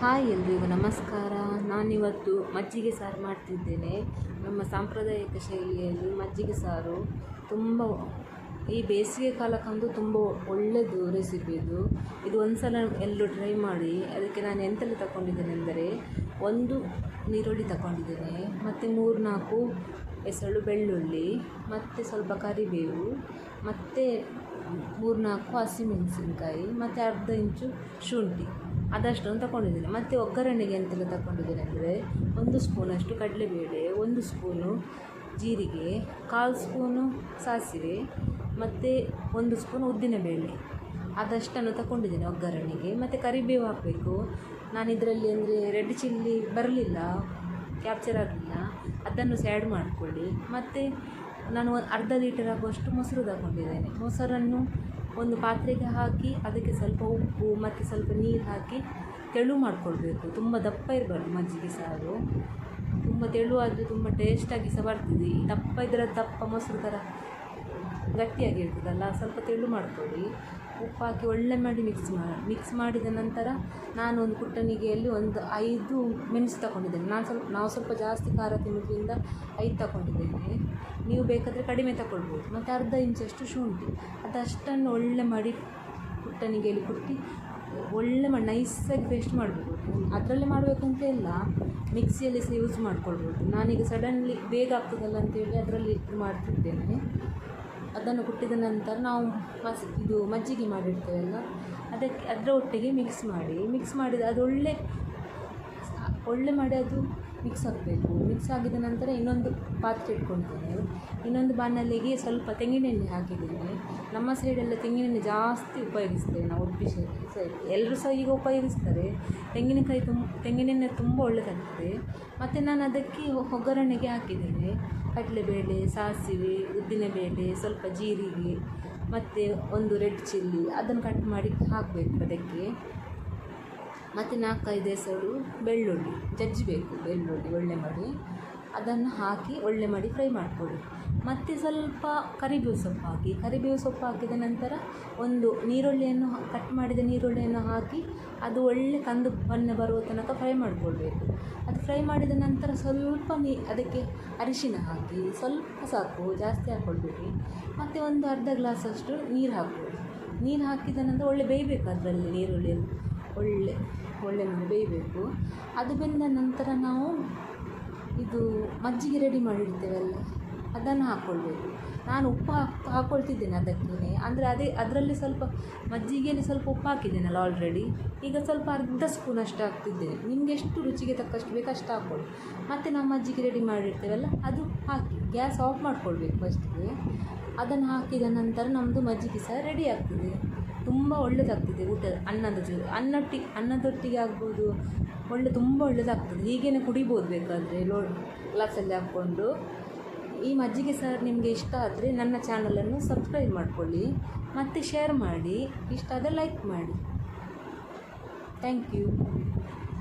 Hi ಎಲ್ರಿಗೂ ನಮಸ್ಕಾರ. ನಾನಿವತ್ತು ಮಜ್ಜಿಗೆ ಸಾರು ಮಾಡ್ತಿದ್ದೇನೆ. ನಮ್ಮ ಸಾಂಪ್ರದಾಯಿಕ ಶೈಲಿಯಲ್ಲಿ ಮಜ್ಜಿಗೆ ಸಾರು ತುಂಬ ಈ ಬೇಸಿಗೆ ಕಾಲಕ್ಕಂತೂ ತುಂಬ ಒಳ್ಳೆಯದು ರೆಸಿಪಿ ಇದು. ಇದು ಒಂದು ಸಲ ಎಲ್ಲರೂ ಟ್ರೈ ಮಾಡಿ, ಅದಕ್ಕೆ ನಾನು ಎಂತೆಲ್ಲ ತಗೊಂಡಿದ್ದೇನೆ ಅಂದರೆ ಒಂದು ನೀರುಳ್ಳಿ ತಗೊಂಡಿದ್ದೇನೆ, ಮತ್ತು ಮೂರು ನಾಲ್ಕು ಹೆಸರು ಬೆಳ್ಳುಳ್ಳಿ, ಮತ್ತು ಸ್ವಲ್ಪ ಕರಿಬೇವು, ಮತ್ತು ಮೂರು ನಾಲ್ಕು ಹಸಿಮೆಣಸಿನ್ಕಾಯಿ ಮತ್ತು ಅರ್ಧ ಇಂಚು ಶುಂಠಿ. ಅದಷ್ಟನ್ನು ತಗೊಂಡಿದ್ದೀನಿ ಮತ್ತು ಒಗ್ಗರಣೆಗೆ ಎಂತೆಲ್ಲ ತಗೊಂಡಿದ್ದೀನಿ ಅಂದರೆ ಒಂದು ಸ್ಪೂನಷ್ಟು ಕಡಲೆಬೇಳೆ, ಒಂದು ಸ್ಪೂನು ಜೀರಿಗೆ, ಕಾಲು ಸ್ಪೂನು ಸಾಸಿವೆ, ಮತ್ತು ಒಂದು ಸ್ಪೂನ್ ಉದ್ದಿನಬೇಳೆ. ಅದಷ್ಟನ್ನು ತಗೊಂಡಿದ್ದೀನಿ ಒಗ್ಗರಣೆಗೆ. ಮತ್ತು ಕರಿಬೇವು ಹಾಕಬೇಕು. ನಾನು ಇದರಲ್ಲಿ ಅಂದರೆ ರೆಡ್ ಚಿಲ್ಲಿ ಬರಲಿಲ್ಲ ಕ್ಯಾಪ್ಚರ್ ಆಗಲಿಲ್ಲ. ಅದನ್ನು ಸ್ಯಾಡ್ ಮಾಡಿಕೊಳ್ಳಿ. ಮತ್ತು ನಾನು ಒಂದು ಅರ್ಧ ಲೀಟರ್ ಆಗುವಷ್ಟು ಮೊಸರು ತಗೊಂಡಿದ್ದೇನೆ. ಮೊಸರನ್ನು ಒಂದು ಪಾತ್ರೆಗೆ ಹಾಕಿ, ಅದಕ್ಕೆ ಸ್ವಲ್ಪ ಉಪ್ಪು ಮತ್ತು ಸ್ವಲ್ಪ ನೀರು ಹಾಕಿ ತೆಳು ಮಾಡಿಕೊಳ್ಬೇಕು. ತುಂಬ ದಪ್ಪ ಇರಬಾರ್ದು ಮಜ್ಜಿಗೆ ಸಾರು. ತುಂಬ ತೆಳುವಾದರೆ ತುಂಬ ಟೇಸ್ಟಾಗಿ ಸಹ ಬರ್ತದೆ. ದಪ್ಪ ಇದರ ದಪ್ಪ ಮೊಸರು ಥರ ಗಟ್ಟಿಯಾಗಿರ್ತದಲ್ಲ ಸ್ವಲ್ಪ ತೆಳು ಮಾಡ್ಕೊಳ್ಳಿ. ಉಪ್ಪು ಹಾಕಿ ಒಳ್ಳೆ ಮಾಡಿ ಮಿಕ್ಸ್ ಮಾಡಿ ಮಿಕ್ಸ್ ಮಾಡಿದ ನಂತರ ನಾನು ಒಂದು ಕುಟ್ಟಣಿಗೆಯಲ್ಲಿ ಒಂದು ಐದು ಮೆಣಸು ತಗೊಂಡಿದ್ದೇನೆ. ನಾನು ಸ್ವಲ್ಪ, ನಾವು ಸ್ವಲ್ಪ ಜಾಸ್ತಿ ಖಾರ ತಿನ್ನೋದ್ರಿಂದ ಐದು ತಗೊಂಡಿದ್ದೇನೆ. ನೀವು ಬೇಕಾದರೆ ಕಡಿಮೆ ತಗೊಳ್ಬೋದು. ಮತ್ತು ಅರ್ಧ ಇಂಚಷ್ಟು ಶುಂಠಿ. ಅದಷ್ಟನ್ನು ಒಳ್ಳೆ ಮಾಡಿ ಕುಟ್ಟಣಿಗೆಯಲ್ಲಿ ಕುಟ್ಟಿ, ಒಳ್ಳೆ ಮಾಡಿ ನೈಸಾಗಿ ಪೇಸ್ಟ್ ಮಾಡಬೇಕು ಅದರಲ್ಲೇ ಮಾಡಬೇಕಂತ ಇಲ್ಲ ಮಿಕ್ಸಿಯಲ್ಲಿ ಸಹ ಯೂಸ್ ಮಾಡ್ಕೊಳ್ಬೋದು. ನಾನೀಗ ಸಡನ್ಲಿ ಬೇಗ ಆಗ್ತದಲ್ಲ ಅಂತೇಳಿ ಅದರಲ್ಲಿ ಮಾಡ್ತಿದ್ದೇನೆ. ಅದನ್ನು ಕುಟ್ಟಿದ ನಂತರ ನಾವು ಮಸ್, ಇದು ಮಜ್ಜಿಗೆ ಮಾಡಿರ್ತೇವಲ್ಲ ಅದಕ್ಕೆ, ಅದರ ಒಟ್ಟಿಗೆ ಮಿಕ್ಸ್ ಮಾಡಿ ಮಿಕ್ಸ್ ಮಾಡಿದ ಅದು ಒಳ್ಳೆ ಒಳ್ಳೆ ಮಾಡಿ ಅದು ಮಿಕ್ಸ್ ಆಗಬೇಕು. ಮಿಕ್ಸ್ ಆಗಿದ ನಂತರ ಇನ್ನೊಂದು ಪಾತ್ರೆ ಇಟ್ಕೊಳ್ತೇನೆ. ಇನ್ನೊಂದು ಬಾಣಲೆಗೆ ಸ್ವಲ್ಪ ತೆಂಗಿನೆಣ್ಣೆ ಹಾಕಿದ್ದೇನೆ. ನಮ್ಮ ಸೈಡೆಲ್ಲ ತೆಂಗಿನೆಣ್ಣೆ ಜಾಸ್ತಿ ಉಪಯೋಗಿಸ್ತೇವೆ ನಾವು ಉಡುಪಿ ಸೈಡ್ ಎಲ್ಲರೂ ಸಹ ಈಗ ಉಪಯೋಗಿಸ್ತಾರೆ. ತೆಂಗಿನಕಾಯಿ ತುಂಬ ತೆಂಗಿನೆಣ್ಣೆ ತುಂಬ ಒಳ್ಳೆಯದಾಗ್ತದೆ ಮತ್ತು ನಾನು ಅದಕ್ಕೆ ಒಗ್ಗರಣೆಗೆ ಹಾಕಿದ್ದೇನೆ. ಕಡಲೆಬೇಳೆ, ಸಾಸಿವೆ, ಉದ್ದಿನಬೇಳೆ, ಸ್ವಲ್ಪ ಜೀರಿಗೆ, ಮತ್ತು ಒಂದು ರೆಡ್ ಚಿಲ್ಲಿ ಅದನ್ನು ಕಟ್ ಮಾಡಿ ಹಾಕಬೇಕು ಅದಕ್ಕೆ. ಮತ್ತು ನಾಲ್ಕೈದು ಹೆಸರು ಬೆಳ್ಳುಳ್ಳಿ ಜಜ್ಜಬೇಕು ಬೆಳ್ಳುಳ್ಳಿ, ಒಳ್ಳೆ ಮಾಡಿ. ಅದನ್ನು ಹಾಕಿ ಒಳ್ಳೆ ಮಾಡಿ ಫ್ರೈ ಮಾಡಿಕೊಡಿ ಮತ್ತು ಸ್ವಲ್ಪ ಕರಿಬೇವು ಸೊಪ್ಪು ಹಾಕಿ, ಕರಿಬೇವು ಸೊಪ್ಪು ಹಾಕಿದ ನಂತರ ಒಂದು ನೀರುಳ್ಳಿಯನ್ನು ಕಟ್ ಮಾಡಿದ ನೀರುಳ್ಳಿಯನ್ನು ಹಾಕಿ ಅದು ಒಳ್ಳೆ ಕಂದು ಬಣ್ಣ ಬರುವ ತನಕ ಫ್ರೈ ಮಾಡಿಕೊಳ್ಬೇಕು. ಅದು ಫ್ರೈ ಮಾಡಿದ ನಂತರ ಸ್ವಲ್ಪ ನೀ, ಅದಕ್ಕೆ ಅರಿಶಿನ ಹಾಕಿ, ಸ್ವಲ್ಪ ಸಾಕು, ಜಾಸ್ತಿ ಹಾಕ್ಕೊಳ್ಬೇಕು ಮತ್ತು ಒಂದು ಅರ್ಧ ಗ್ಲಾಸಷ್ಟು ನೀರು ಹಾಕಬೇಕು ನೀರು ಹಾಕಿದ ನಂತರ ಒಳ್ಳೆ ಬೇಯಬೇಕು ಅದರಲ್ಲಿ ನೀರುಳ್ಳಿ ಒಳ್ಳೆ ಒಳ್ಳೆ ಮಾಡಿ ಬೇಯಬೇಕು ಅದು ಬೆಂದ ನಂತರ ನಾವು ಇದು ಮಜ್ಜಿಗೆ ರೆಡಿ ಮಾಡಿಡ್ತೇವಲ್ಲ, ಅದನ್ನು ಹಾಕ್ಕೊಳ್ಬೇಕು ನಾನು ಉಪ್ಪು ಹಾಕಿ ಹಾಕ್ಕೊಳ್ತಿದ್ದೇನೆ ಅದಕ್ಕೆ ಅಂದರೆ ಅದೇ, ಅದರಲ್ಲಿ ಸ್ವಲ್ಪ ಮಜ್ಜಿಗೆಯಲ್ಲಿ ಸ್ವಲ್ಪ ಉಪ್ಪು ಹಾಕಿದ್ದೇನಲ್ಲ ಆಲ್ರೆಡಿ ಈಗ ಸ್ವಲ್ಪ ಅರ್ಧ ಸ್ಪೂನ್ ಅಷ್ಟು ಹಾಕ್ತಿದ್ದೇನೆ. ನಿಮಗೆ ಎಷ್ಟು ರುಚಿಗೆ ತಕ್ಕಷ್ಟು ಬೇಕು ಅಷ್ಟು ಹಾಕ್ಕೊಳ್ಳಿ. ಮತ್ತು ನಾವು ಮಜ್ಜಿಗೆ ರೆಡಿ ಮಾಡಿರ್ತೇವಲ್ಲ ಅದು ಹಾಕಿ, ಗ್ಯಾಸ್ ಆಫ್ ಮಾಡ್ಕೊಳ್ಬೇಕು ಫಸ್ಟಿಗೆ ಅದನ್ನು ಹಾಕಿದ ನಂತರ ನಮ್ಮದು ಮಜ್ಜಿಗೆ ಸಹ ರೆಡಿ ಆಗ್ತದೆ. ತುಂಬ ಒಳ್ಳೆಯದಾಗ್ತದೆ ಊಟ ಅನ್ನದ ಜೊ ಅನ್ನೊಟ್ಟಿಗೆ ಅನ್ನದೊಟ್ಟಿಗೆ ಆಗ್ಬೋದು, ಒಳ್ಳೆ, ತುಂಬ ಒಳ್ಳೆಯದಾಗ್ತದೆ ಹೀಗೇನೆ ಕುಡಿಬೋದು ಬೇಕಾದರೆ, ಲೋ, ಗ್ಲಾಸಲ್ಲಿ ಹಾಕ್ಕೊಂಡು. ಈ ಮಜ್ಜಿಗೆ ಸಾರು ನಿಮಗೆ ಇಷ್ಟ ಆದರೆ ನನ್ನ ಚಾನಲನ್ನು ಸಬ್ಸ್ಕ್ರೈಬ್ ಮಾಡಿಕೊಳ್ಳಿ, ಮತ್ತು ಶೇರ್ ಮಾಡಿ, ಇಷ್ಟ ಆದರೆ ಲೈಕ್ ಮಾಡಿ. Thank you.